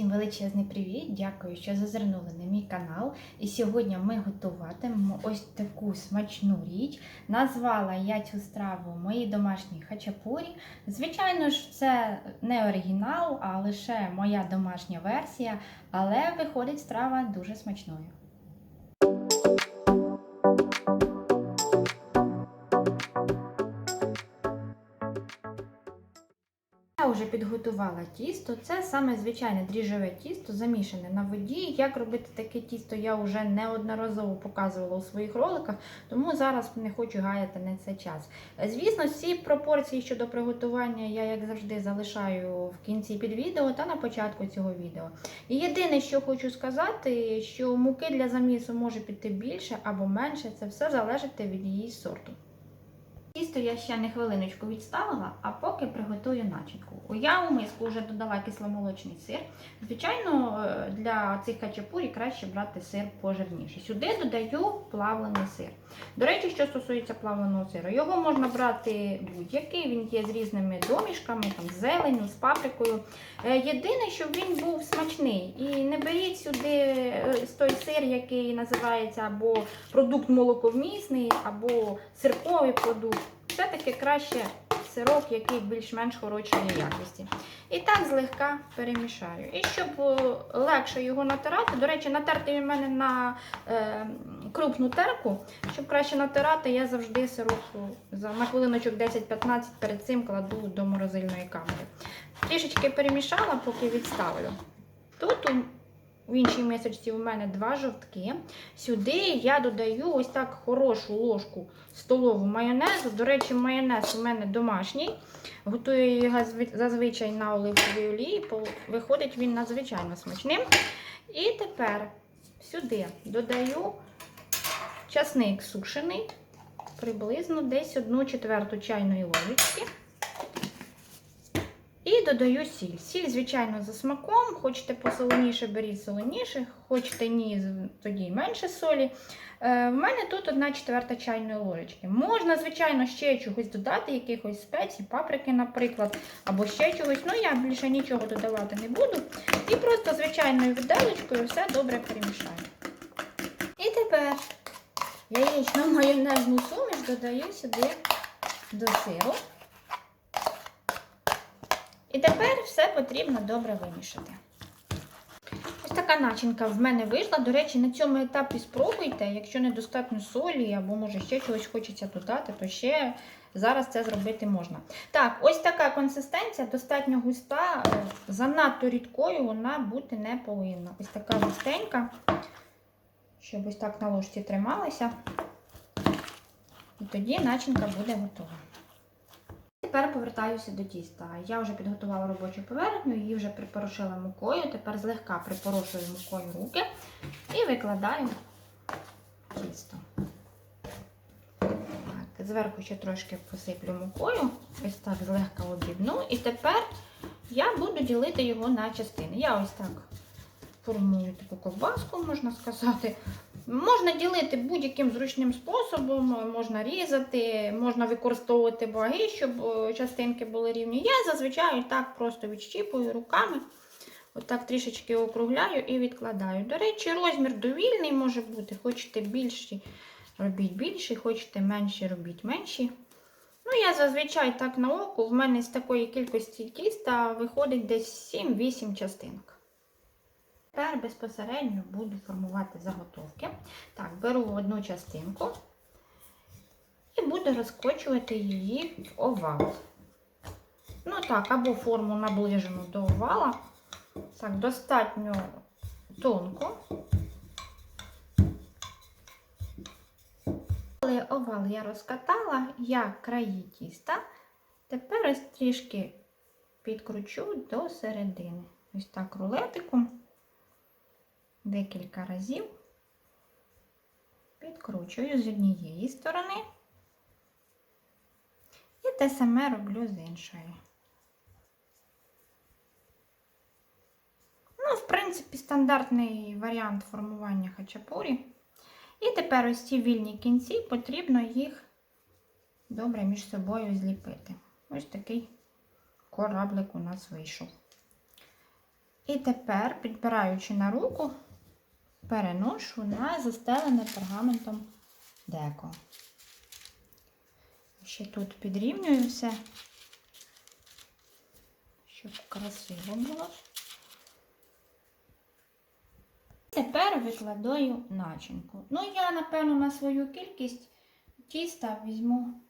Всім величезний привіт! Дякую, що зазирнули на мій канал. І сьогодні ми готуватимемо ось таку смачну річ. Назвала я цю страву мої домашні хачапурі. Звичайно ж, це не оригінал, а лише моя домашня версія, але виходить страва дуже смачною. Вже підготувала тісто. Це саме звичайне дріжджове тісто, замішане на воді. Як робити таке тісто, я вже неодноразово показувала у своїх роликах, тому зараз не хочу гаяти на це час. Звісно, всі пропорції щодо приготування я, як завжди, залишаю в кінці під відео та на початку цього відео. І єдине, що хочу сказати, що муки для замісу може піти більше або менше, це все залежить від її сорту. Тісто я ще не хвилиночку відставила, а поки приготую начинку. Я у миску вже додала кисломолочний сир. Звичайно, е, для цих хачапурі краще брати сир пожирніший. Сюди додаю плавлений сир. До речі, що стосується плавленого сиру, його можна брати будь-який, він є з різними домішками, там, з зеленю, з паприкою. Е, Єдине, щоб він був смачний. І не беріть сюди е, той сир, який називається або продукт молоковмісний, або сирковий продукт. Все-таки краще сирок, який більш-менш хорошої якості. І так злегка перемішаю. І щоб е, легше його натирати, до речі, натерти він в мене на е, крупну терку. Щоб краще натирати, я завжди сирок за на хвилиночок 10-15 перед цим кладу до морозильної камери. Трішечки перемішала, поки відставлю. Тут в іншій мисочці у мене два жовтки. Сюди я додаю ось так хорошу ложку столову майонезу. До речі, майонез у мене домашній. Готую його зазвичай на оливковій олії. Виходить він надзвичайно смачним. І тепер сюди додаю часник сушений, приблизно десь 1 четверту чайної ложечки. І додаю сіль. Сіль, звичайно, за смаком. Хочете посоленіше, беріть солоніше, хочете ні, тоді менше солі. Е, в мене тут 1 четверта чайної ложечки. Можна, звичайно, ще чогось додати, якихось спецій, паприки, наприклад, або ще чогось. Ну, я більше нічого додавати не буду. І просто звичайною виделочкою все добре перемішаю. І тепер яєчно майонезну суміш додаю сюди до сиру. І тепер все потрібно добре вимішати. Ось така начинка в мене вийшла. До речі, на цьому етапі спробуйте, якщо недостатньо солі або може ще чогось хочеться додати, то ще зараз це зробити можна. Так, ось така консистенція, достатньо густа, е, занадто рідкою вона бути не повинна. Ось така густенька, щоб ось так на ложці трималася. І тоді начинка буде готова. Тепер повертаюся до тіста. Я вже підготувала робочу поверхню, її вже припорошила мукою. Тепер злегка припорошую мукою руки і викладаю тісто. Так, зверху ще трошки посиплю мукою, ось так злегка обібну. І тепер я буду ділити його на частини. Я ось так формую таку ковбаску, можна сказати. Можна ділити будь-яким зручним способом, можна різати, можна використовувати ваги, щоб е, частинки були рівні. Я зазвичай так просто відщіпую руками, отак трішечки округляю і відкладаю. До речі, розмір довільний може бути. Хочете більші, робіть більші, хочете менші, робіть менші. Ну, я зазвичай так на око, в мене з такої кількості тіста виходить десь 7-8 частинок. Тепер безпосередньо буду формувати заготовки. Так, беру одну частинку і буду розкочувати її в овал. Ну так, або форму наближену до овала. Так, достатньо тонко. Коли овал я розкатала, я краї тіста. Тепер ось трішки підкручу до середини. Ось так рулетиком декілька разів підкручую з однієї сторони і те саме роблю з іншої. Ну, в принципі, стандартний варіант формування хачапурі. І тепер ось ці вільні кінці потрібно їх добре між собою зліпити. Ось такий кораблик у нас вийшов. І тепер, підбираючи на руку, переношу на застелене пергаментом деко. Ще тут підрівнюю все, щоб красиво було. Тепер викладаю начинку. Ну, я, напевно, на свою кількість тіста візьму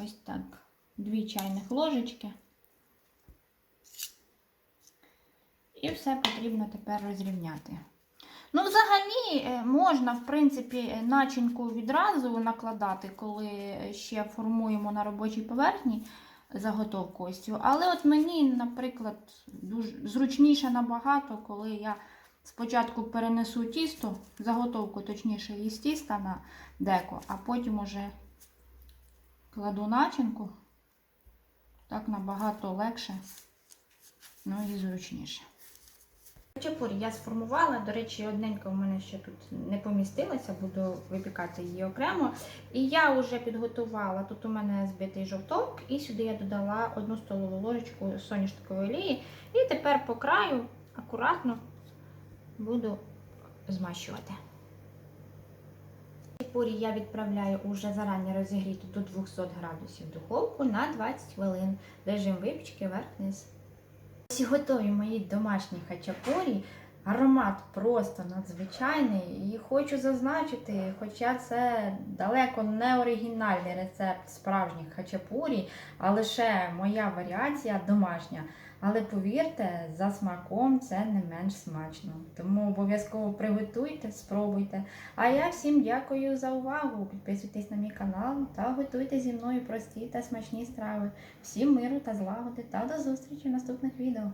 ось так, дві чайних ложечки. І все потрібно тепер розрівняти. Ну, взагалі, е, можна, в принципі, е, начинку відразу накладати, коли ще формуємо на робочій поверхні заготовку ось цю. Але от мені, наприклад, дуже зручніше набагато, коли я спочатку перенесу тісто, заготовку, точніше, із тіста на деко, а потім уже кладу начинку. Так набагато легше, ну і зручніше. Хачапурі я сформувала. До речі, одненька у мене ще тут не помістилася, буду випікати її окремо. І я вже підготувала. Тут у мене збитий жовток, і сюди я додала одну столову ложечку соняшникової олії. І тепер по краю акуратно буду змащувати. Хачапурі я відправляю уже зарані розігріту до 200 градусів духовку на 20 хвилин. Режим випічки вверх-вниз. Ось готові мої домашні хачапурі. Аромат просто надзвичайний. І хочу зазначити, хоча це далеко не оригінальний рецепт справжніх хачапурі, а лише моя варіація домашня. Але повірте, за смаком це не менш смачно. Тому обов'язково приготуйте, спробуйте. А я всім дякую за увагу. Підписуйтесь на мій канал та готуйте зі мною прості та смачні страви. Всім миру та злагоди та до зустрічі в наступних відео.